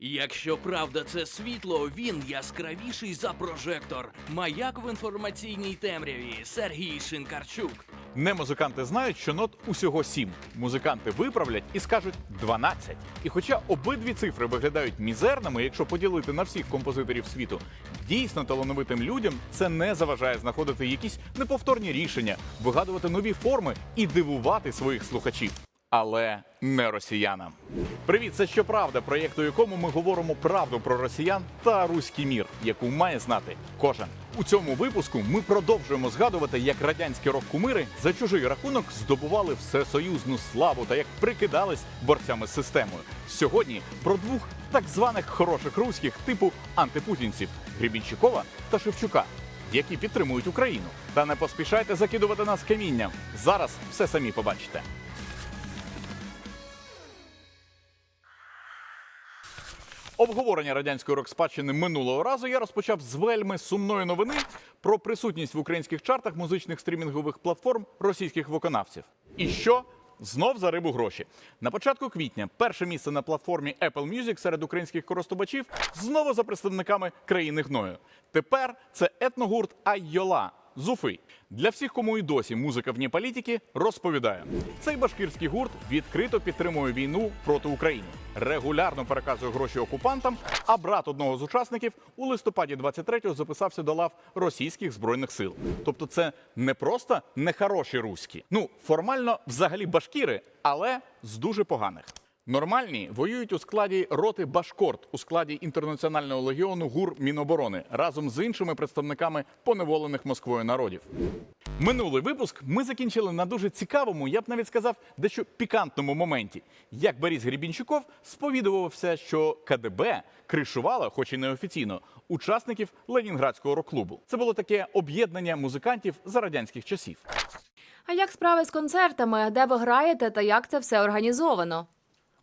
Якщо правда це світло, він яскравіший за прожектор. Маяк в інформаційній темряві Сергій Шинкарчук. Не музиканти знають, що нот усього сім. Музиканти виправлять і скажуть 12. І хоча обидві цифри виглядають мізерними, якщо поділити на всіх композиторів світу, дійсно талановитим людям це не заважає знаходити якісь неповторні рішення, вигадувати нові форми і дивувати своїх слухачів. Але не росіянам. Привіт, це щоправда, проєкт, у якому ми говоримо правду про росіян та руський мір, яку має знати кожен. У цьому випуску ми продовжуємо згадувати, як радянські рок-кумири за чужий рахунок здобували всесоюзну славу та як прикидались борцями з системою. Сьогодні про двох так званих хороших руських типу антипутінців Гребінчикова та Шевчука, які підтримують Україну. Та не поспішайте закидувати нас камінням. Зараз все самі побачите. Обговорення радянської рок-спадщини минулого разу я розпочав з вельми сумної новини про присутність в українських чартах музичних стрімінгових платформ російських виконавців. І що? Знов за рибу гроші. На початку квітня перше місце на платформі Apple Music серед українських користувачів знову за представниками країни гною. Тепер це етногурт Аййола з Уфи. Для всіх, кому і досі музика вні політики, розповідаю. Цей башкирський гурт відкрито підтримує війну проти України, регулярно переказує гроші окупантам. А брат одного з учасників у листопаді 23-го записався до лав російських збройних сил. Тобто, це не просто нехороші руські. Ну формально взагалі башкіри, але з дуже поганих. Нормальні воюють у складі роти Башкорт у складі інтернаціонального легіону ГУР Міноборони разом з іншими представниками поневолених Москвою народів. Минулий випуск ми закінчили на дуже цікавому, я б навіть сказав, дещо пікантному моменті. Як Борис Гребінчуков сповідувався, що КДБ кришувала, хоч і неофіційно, учасників Ленінградського рок-клубу. Це було таке об'єднання музикантів за радянських часів. А як справи з концертами, де ви граєте та як це все організовано?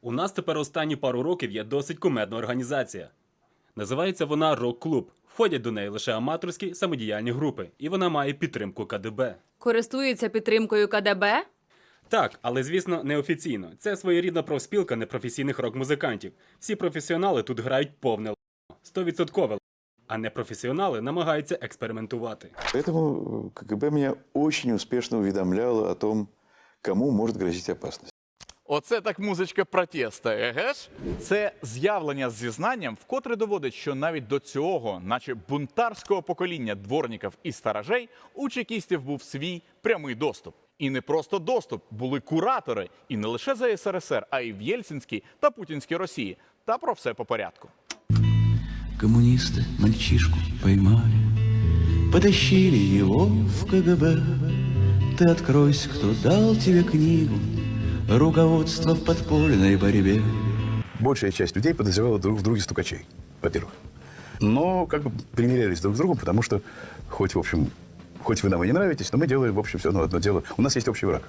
У нас тепер останні пару років є досить кумедна організація. Називається вона Рок-клуб. Входять до неї лише аматорські самодіяльні групи, і вона має підтримку КДБ. Користуються підтримкою КДБ? Так, але звісно, неофіційно. Це своєрідна профспілка непрофесійних рок-музикантів. Всі професіонали тут грають повне л***, стовідсоткове л***, а непрофесіонали намагаються експериментувати. Поэтому э, КГБ меня очень успешно уведомляло о том, кому может грозить опасность. Оце так музичка протеста, еге ж? Це з'явлення з зізнанням, вкотре доводить, що навіть до цього, наче бунтарського покоління дворників і старажей, у чекістів був свій прямий доступ. І не просто доступ, були куратори, і не лише за СРСР, а й в Єльцинській та Путінській Росії. Та про все по порядку. Коммунисты мальчишку поймали, Потащили его в КГБ. Ты откройся, кто дал тебе книгу, Руководство в подпольной борьбе. Большая часть людей подозревала друг в друге стукачей, во-первых. Но как бы примирялись друг с другом, потому что хоть, в общем, хоть вы нам и не нравитесь, но мы делаем, в общем, все равно одно дело. У нас есть общий враг.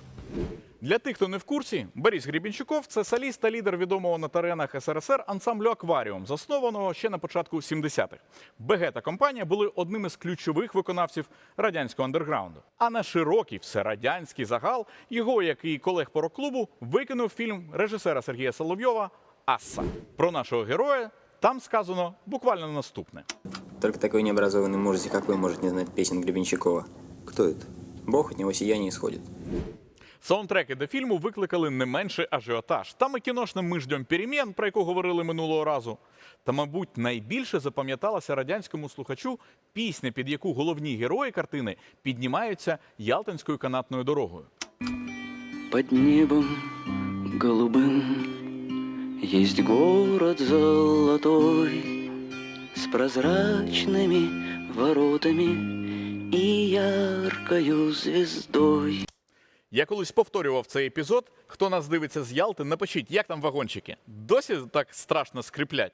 Для тих, хто не в курсі, Борис Гребінчуков – це соліст та лідер відомого на теренах СРСР ансамблю Акваріум, заснованого ще на початку 70-х. БГ та компанія були одним із ключових виконавців радянського андерграунду. А на широкий всерадянський загал його, як і колег по рок-клубу, викинув фільм режисера Сергія Соловйова Асса. Про нашого героя там сказано буквально наступне. Только такой необразованный мужик, как вы, может не знать песен Гребенщикова. Кто это? Бог от него сияние исходит. Саундтреки до фільму викликали не менший ажіотаж. Там і кіношне «Ми ждем перемін», про яку говорили минулого разу. Та, мабуть, найбільше запам'яталася радянському слухачу пісня, під яку головні герої картини піднімаються Ялтинською канатною дорогою. Под небом голубым Есть город золотой С прозрачными воротами И яркою звездой Я колись повторював цей епізод. Хто нас дивиться з Ялти, напишіть, як там вагончики. Досі так страшно скриплять.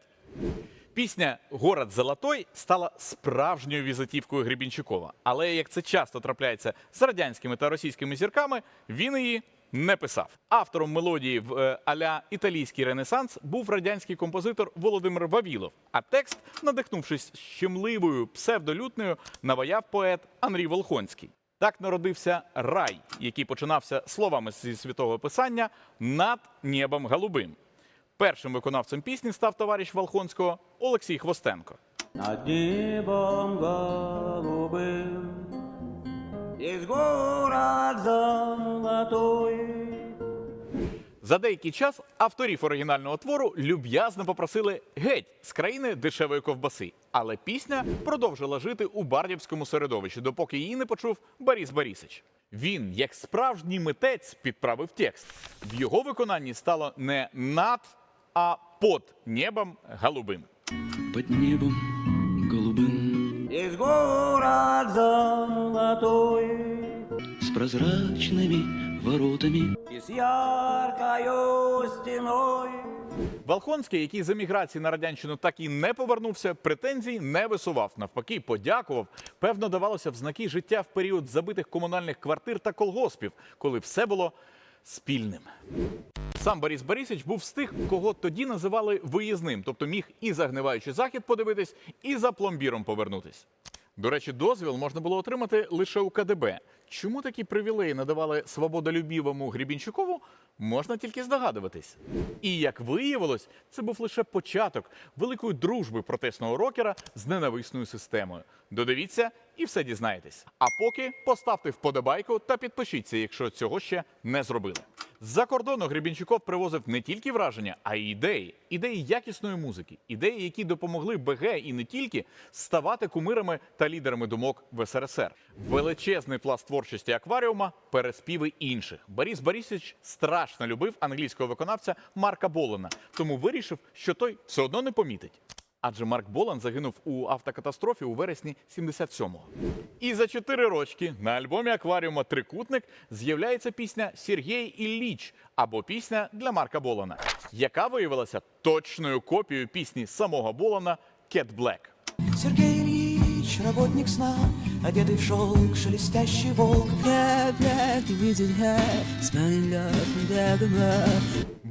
Пісня Город Золотой стала справжньою візитівкою Гребінчукова. Але як це часто трапляється з радянськими та російськими зірками, він її не писав. Автором мелодії в е, аля італійський ренесанс був радянський композитор Володимир Вавілов. А текст, надихнувшись щемливою псевдолютною, наваяв поет Андрій Волхонський. Так народився рай, який починався словами зі святого писання над небом голубим. Першим виконавцем пісні став товариш Волхонського Олексій Хвостенко. Над небом голубим із город золотой За деякий час авторів оригінального твору люб'язно попросили геть з країни дешевої ковбаси. Але пісня продовжила жити у бардівському середовищі, допоки її не почув Борис Борисич. Він, як справжній митець, підправив текст. В його виконанні стало не над, а под небом голубим. Под небом голубым Есть город золотой С прозрачными воротами И с яркою стеной Волхонський, який з еміграції на радянщину так і не повернувся, претензій не висував. Навпаки, подякував. Певно, давалося в знаки життя в період забитих комунальних квартир та колгоспів, коли все було спільним. Сам Борис Борисович був з тих, кого тоді називали виїзним, тобто міг і загниваючи захід подивитись, і за пломбіром повернутись. До речі, дозвіл можна було отримати лише у КДБ. Чому такі привілеї надавали свободолюбівому Грібінчукову, можна тільки здогадуватись. І як виявилось, це був лише початок великої дружби протесного рокера з ненависною системою. Додивіться і все дізнаєтесь. А поки поставте вподобайку та підпишіться, якщо цього ще не зробили. З-за кордону Гребінчуков привозив не тільки враження, а й ідеї. Ідеї якісної музики, ідеї, які допомогли БГ і не тільки ставати кумирами та лідерами думок в СРСР. Величезний пласт творчості акваріума, переспіви інших. Борис Борисович страшно любив англійського виконавця Марка Болена, тому вирішив, що той все одно не помітить. Адже Марк Болан загинув у автокатастрофі у вересні 77-го. І за чотири рочки на альбомі акваріума Трикутник з'являється пісня Сергій Ілліч або пісня для Марка Болана, яка виявилася точною копією пісні самого Болана Cat Black. Сергей Ильич, работник сна, одетый в шелк, шелестящий волк.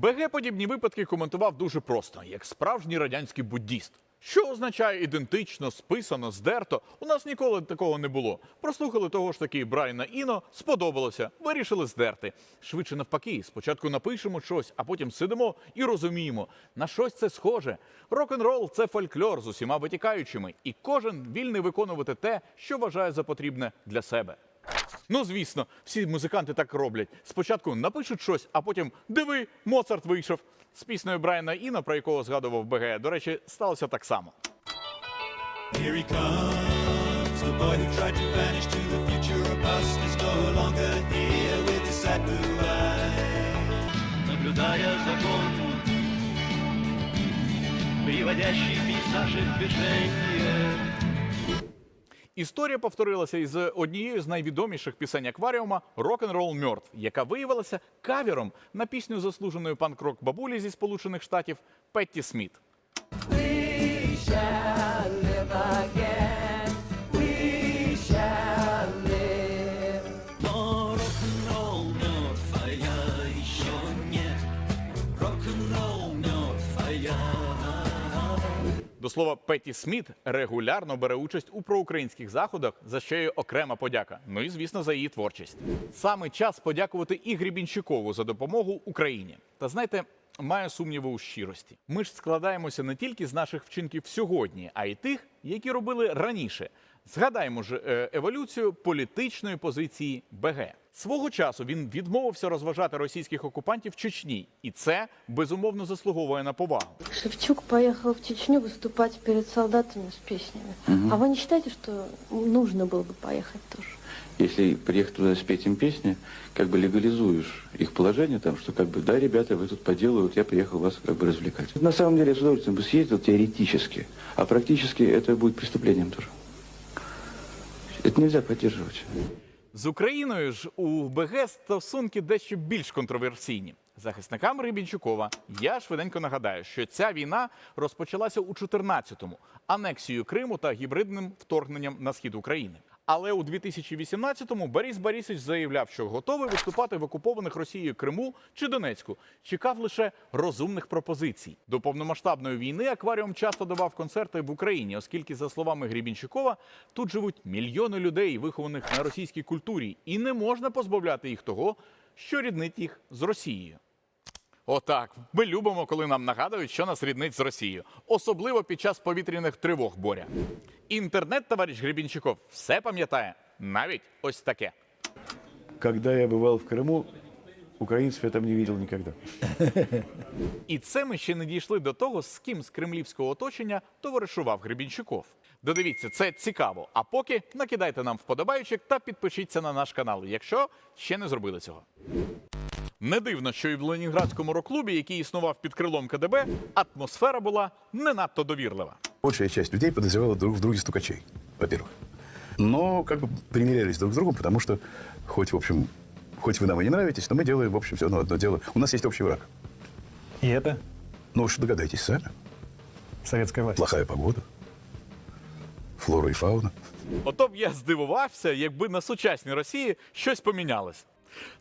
БГ подібні випадки коментував дуже просто, як справжній радянський буддіст. Що означає ідентично, списано, здерто? У нас ніколи такого не було. Прослухали того ж таки Брайана Іно, сподобалося, вирішили здерти. Швидше навпаки, спочатку напишемо щось, а потім сидимо і розуміємо, на щось це схоже. Рок-н-рол це фольклор з усіма витікаючими, і кожен вільний виконувати те, що вважає за потрібне для себе. Ну, звісно, всі музиканти так роблять. Спочатку напишуть щось, а потім диви, Моцарт вийшов. З піснею Брайана Іна, про якого згадував БГ, до речі, сталося так само. Here he comes, the boy who tried to vanish to the future of us is no longer here with his sad blue eyes. Наблюдая закон, приводящий пейзажи в движение. Історія повторилася із однією з найвідоміших пісень акваріума «Рок-н-рол мертв», яка виявилася кавером на пісню заслуженої панк-рок бабулі зі Сполучених Штатів Петті Сміт. Слова, Петті Сміт регулярно бере участь у проукраїнських заходах, за що їй окрема подяка. Ну і звісно за її творчість. Саме час подякувати і Грібінчукову за допомогу Україні. Та знаєте, маю сумніви у щирості. Ми ж складаємося не тільки з наших вчинків сьогодні, а й тих, які робили раніше. Згадаємо ж е, еволюцію політичної позиції БГ. Свого часу він відмовився розважати російських окупантів в Чечні, і це безумовно заслуговує на повагу. Шевчук поехал в Чечню выступать перед солдатами с песнями. А вы не считаете, что нужно было бы поехать тоже? Если приехать туда спеть им песни, как бы легализуешь их положение там, что как бы, да, ребята, вы тут по делу, вот я приехал вас как бы развлекать. На самом деле я с удовольствием бы съездил теоретически, а практически это будет преступлением тоже. Это нельзя поддерживать. З Україною ж у БГ стосунки дещо більш контроверсійні. Захисникам Рибінчукова я швиденько нагадаю, що ця війна розпочалася у 14-му анексією Криму та гібридним вторгненням на схід України. Але у 2018-му Борис Борисович заявляв, що готовий виступати в окупованих Росією Криму чи Донецьку. Чекав лише розумних пропозицій. До повномасштабної війни акваріум часто давав концерти в Україні, оскільки, за словами Грібінчукова, тут живуть мільйони людей, вихованих на російській культурі, і не можна позбавляти їх того, що ріднить їх з Росією. Отак. Ми любимо, коли нам нагадують, що нас ріднить з Росією, особливо під час повітряних тривог боря. Інтернет, товариш Гребінчиков, все пам'ятає, навіть ось таке. Когда я бывал в Крыму, украинцев я там не видел никогда. І це ми ще не дійшли до того, з ким з кремлівського оточення товаришував Гребінчуков. Додивіться, це цікаво. А поки накидайте нам вподобайчик та підпишіться на наш канал, якщо ще не зробили цього. Не дивно, що і в Ленінградському рок-клубі, який існував під крилом КДБ, атмосфера була не надто довірлива. Большая часть людей подозревала друг в друге стукачей, во-первых. Но как бы примирялись друг с другом, потому что хоть, в общем, хоть вы нам и не нравитесь, но мы делаем, в общем, все равно одно дело. У нас есть общий враг. И это Ну, уж догадайтесь сами. советская власть. Плохая погода, флора и фауна. Ото б я здивувався, якби на сучасній Росії щось помінялось.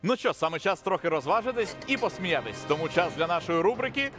Ну що, саме час трохи розважитись і посміятись. Тому час для нашої рубрики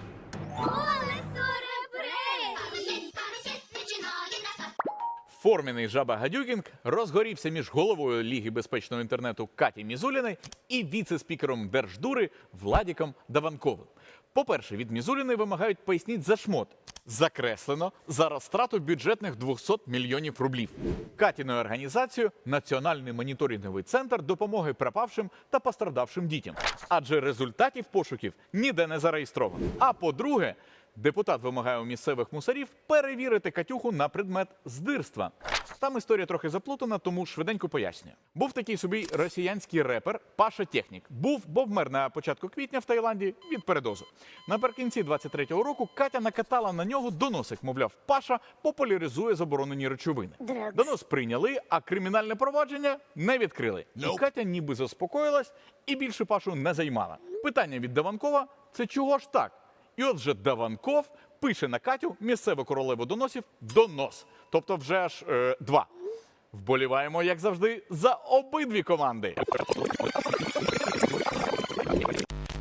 Форміний жаба Гадюкінг розгорівся між головою Ліги безпечного інтернету Каті Мізуліної і віце-спікером Держдури Владіком Даванковим. По-перше, від Мізуліної вимагають поясніть за шмот. Закреслено за розтрату бюджетних 200 мільйонів рублів. Катіною організацією Національний моніторинговий центр допомоги пропавшим та пострадавшим дітям. Адже результатів пошуків ніде не зареєстровано. А по-друге, Депутат вимагає у місцевих мусорів перевірити Катюху на предмет здирства. Там історія трохи заплутана, тому швиденько пояснюю. Був такий собі росіянський репер Паша Технік. Був, бо вмер на початку квітня в Таїланді від передозу. Наприкінці 23-го року Катя накатала на нього доносик. Мовляв, Паша популяризує заборонені речовини. Донос прийняли, а кримінальне провадження не відкрили. І Катя ніби заспокоїлась і більше Пашу не займала. Питання від Даванкова це чого ж так? І от же Даванков пише на Катю місцеву королеву доносів донос. Тобто вже аж е, два. Вболіваємо, як завжди, за обидві команди.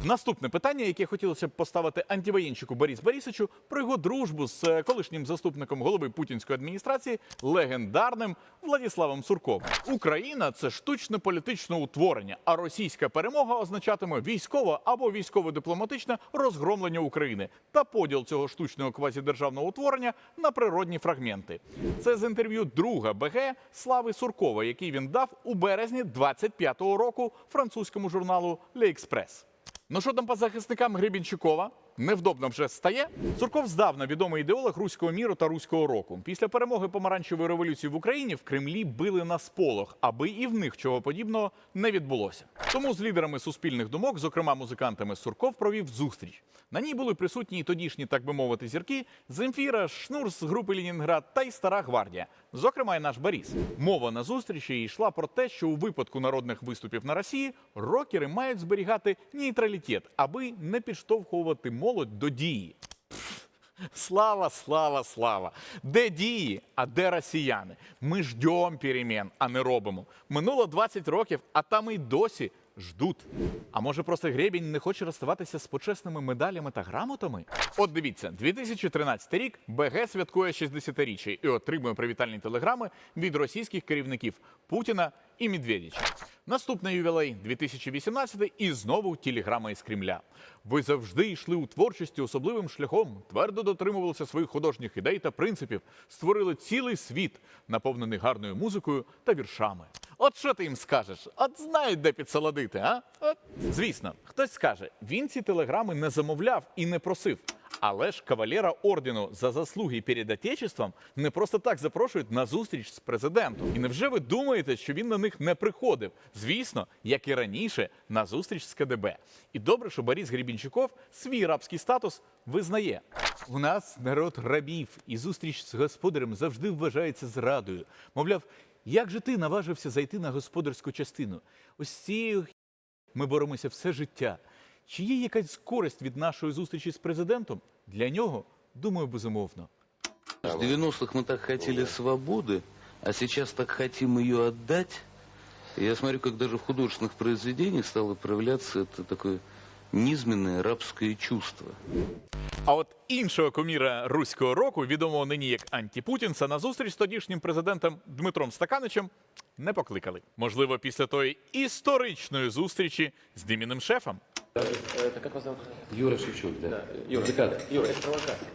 Наступне питання, яке хотілося б поставити антивоєнчику Борис Борисовичу, про його дружбу з е, колишнім заступником голови путінської адміністрації легендарним Владіславом Сурковим. Україна це штучне політичне утворення, а російська перемога означатиме військове або військово-дипломатичне розгромлення України та поділ цього штучного квазідержавного утворення на природні фрагменти. Це з інтерв'ю друга БГ Слави Суркова, який він дав у березні 25-го року французькому журналу L'Express. Ну що там по захисникам Гребінчукова? Невдобно вже стає. Сурков здавна відомий ідеолог руського міру та руського року. Після перемоги помаранчевої революції в Україні в Кремлі били на сполох, аби і в них чого подібного не відбулося. Тому з лідерами суспільних думок, зокрема музикантами, Сурков провів зустріч. На ній були присутні і тодішні, так би мовити, зірки Земфіра, Шнур з групи Ленінград та й Стара Гвардія, зокрема, і наш Борис. Мова на зустрічі йшла про те, що у випадку народних виступів на Росії рокери мають зберігати нейтралітет, аби не підштовхувати молодь до дії. Слава, слава, слава. Де дії, а де росіяни? Ми ждем перемін, а не робимо. Минуло 20 років, а там і досі ждуть. А може просто Гребінь не хоче розставатися з почесними медалями та грамотами? От дивіться, 2013 рік БГ святкує 60-річчя і отримує привітальні телеграми від російських керівників Путіна і Медведіча. Наступний ювілей 2018 і знову телеграма із Кремля. Ви завжди йшли у творчості особливим шляхом, твердо дотримувалися своїх художніх ідей та принципів, створили цілий світ, наповнений гарною музикою та віршами. От що ти їм скажеш? От знають, де підсолодити, а? От. Звісно, хтось скаже, він ці телеграми не замовляв і не просив. Але ж кавалера ордену за заслуги перед Отечеством не просто так запрошують на зустріч з президентом. І невже ви думаєте, що він на них не приходив? Звісно, як і раніше, на зустріч з КДБ. І добре, що Борис Гребінчуков свій рабський статус визнає. У нас народ рабів, і зустріч з господарем завжди вважається зрадою. Мовляв, як же ти наважився зайти на господарську частину? Ось з цією х- ми боремося все життя. Чи є якась користь від нашої зустрічі з президентом? Для нього, думаю, безумовно. В 90-х мы так хотели свободы, а сейчас так хотим ее отдать. И Я смотрю, как даже в художественных произведениях стало проявляться это такое низменное рабське чувство. А от іншого коміра руського року, відомого нині як антіпутінса, на зустріч з тодішнім президентом Дмитром Стаканичем не покликали. Можливо, після тої історичної зустрічі з Диміним шефом. Юра Шевчук, да. Юра, Музыкант. Юра, это провокатор.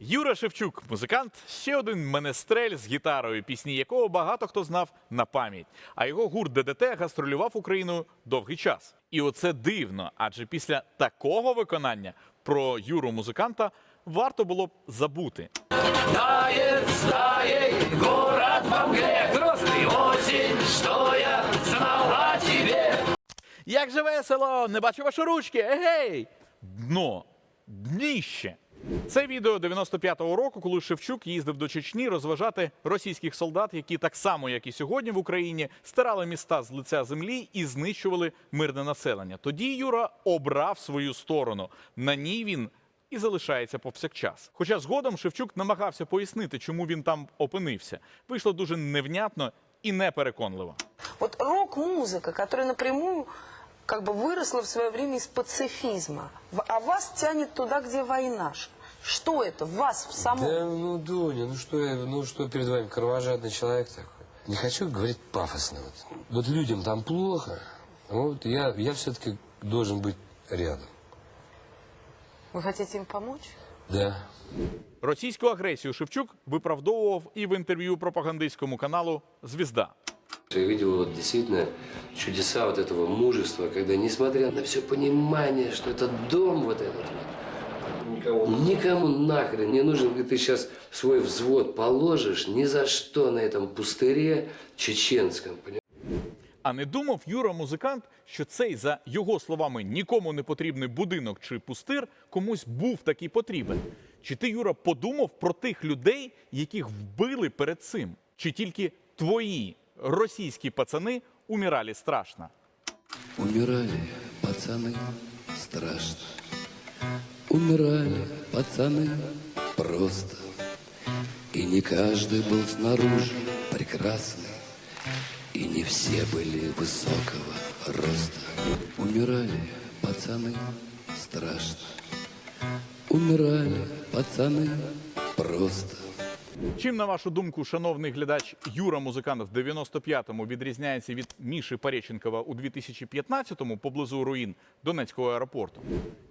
Юра Шевчук, музикант, ще один менестрель з гітарою, пісні якого багато хто знав на пам'ять. А його гурт ДДТ гастролював Україною довгий час. І оце дивно, адже після такого виконання про Юру музиканта варто було б забути. Тает, стаей, город во мгле, грозный осень, что я знал о тебе. Як же весело! Не бачу ваші ручки! Егей! Дно! Дніще! Це відео 95-го року, коли Шевчук їздив до Чечні розважати російських солдат, які так само, як і сьогодні в Україні, стирали міста з лиця землі і знищували мирне населення. Тоді Юра обрав свою сторону. На ній він і залишається повсякчас. Хоча згодом Шевчук намагався пояснити, чому він там опинився. Вийшло дуже невнятно і непереконливо. Вот рок-музыка, которая напрямую как бы выросла в свое время из пацифизма, В- а вас тянет туда, где война. Ш- Что это? В вас в самом? Да, ну, Дуня, ну что, я, ну что перед вами, кровожадный человек такой. Не хочу говорить пафосно. Вот, вот людям там плохо, вот я, я все-таки должен быть рядом. Вы хотите им помочь? Да. Російську агресію Шевчук виправдовував і в інтерв'ю пропагандистському каналу Звізда. Я видел вот действительно чудеса вот этого мужества, когда несмотря на все понимание, что этот дом вот этот вот, никому, нахрен не нужен, и ты сейчас свой взвод положишь ни за что на этом пустыре чеченском, понимаешь? А не думав Юра музикант, що цей, за його словами, нікому не потрібний будинок чи пустир комусь був такий потрібен. Чи ти, Юра, подумав про тих людей, яких вбили перед цим? Чи тільки твої російські пацани умирали страшно? Умирали пацаны страшно. Умирали пацаны просто. И не каждый был снаружи прекрасный. И не все были высокого роста. Умирали пацаны страшно. Умирали пацаны просто. Чим, на вашу думку, шановний глядач, Юра музикант в 95-му відрізняється від Міші Пареченкова у 2015-му поблизу руїн Донецького аеропорту?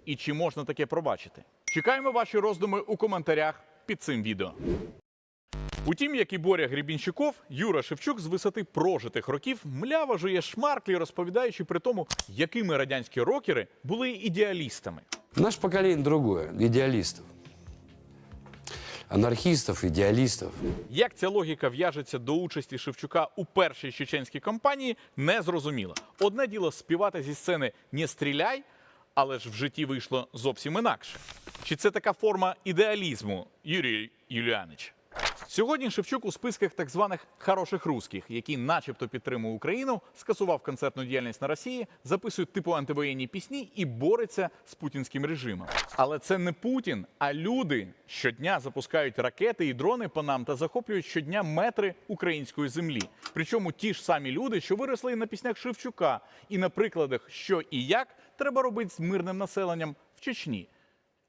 І чи можна таке пробачити? Чекаємо ваші роздуми у коментарях під цим відео. Утім, як і Боря Гребінщиков, Юра Шевчук з висоти прожитих років мляво жує шмарклі, розповідаючи при тому, якими радянські рокери були ідеалістами. Наше поколение другое, идеалистов. Анархистов, ідеалістів. Як ця логіка в'яжеться до участі Шевчука у першій чеченській кампанії, не зрозуміло. Одне діло співати зі сцени «Не стріляй, але ж в житті вийшло зовсім інакше. Чи це така форма ідеалізму, Юрій Юліанич? Сьогодні Шевчук у списках так званих хороших русських, які, начебто, підтримують Україну, скасував концертну діяльність на Росії, записує типу антивоєнні пісні і бореться з путінським режимом. Але це не Путін, а люди щодня запускають ракети і дрони по нам та захоплюють щодня метри української землі. Причому ті ж самі люди, що виросли і на піснях Шевчука, і на прикладах, що і як треба робити з мирним населенням в Чечні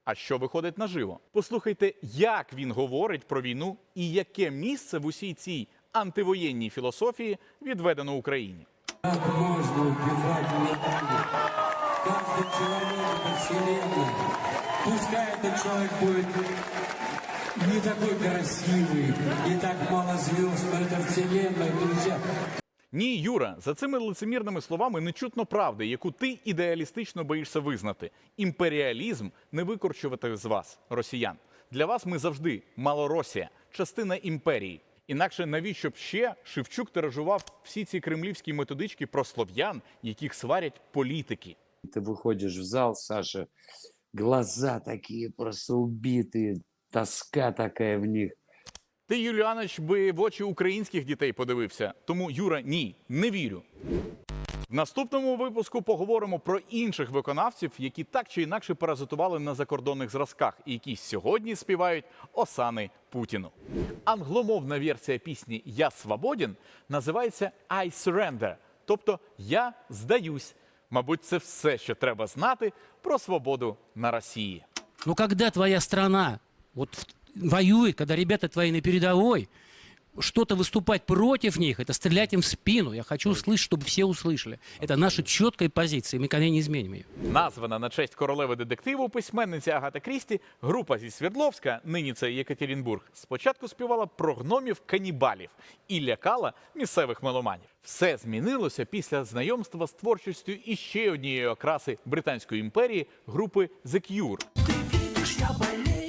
А що виходить наживо? Послухайте, як він говорить про війну і яке місце в усій цій антивоєнній філософії відведено Україні. Как можно убивать людей? Каждый человек — это вселенная. Пускай этот человек будет не такой красивый, не так мало звезд, но это вселенная, друзья. Ні, Юра, за цими лицемірними словами не чутно правди, яку ти ідеалістично боїшся визнати. Імперіалізм не викорчувати з вас, росіян. Для вас ми завжди Малоросія, частина імперії. Інакше навіщо б ще Шевчук тиражував всі ці кремлівські методички про слов'ян, яких сварять політики? Ты выходишь в зал, Саша, глаза такие просто убитые, тоска такая в них. Ти, Юліанович, би в очі українських дітей подивився. Тому, Юра, ні, не вірю. В наступному випуску поговоримо про інших виконавців, які так чи інакше паразитували на закордонних зразках і які сьогодні співають осани Путіну. Англомовна версія пісні Я свободен називається I surrender, тобто Я здаюсь. Мабуть, це все, що треба знати про свободу на Росії. Но когда твоя страна вот в- воюет, когда ребята твои на передовой, что-то выступать против них, это стрелять им в спину. Я хочу услышать, чтобы все услышали. Это наша четкая позиция, мы никогда не изменим ее. Названа на честь королеви детективу письменниці Агати Крісті, група зі Свердловська, нині це Єкатерінбург, спочатку співала про гномів канібалів і лякала місцевих меломанів. Все змінилося після знайомства з творчістю іще однієї окраси Британської імперії групи The Cure. Видишь, я болею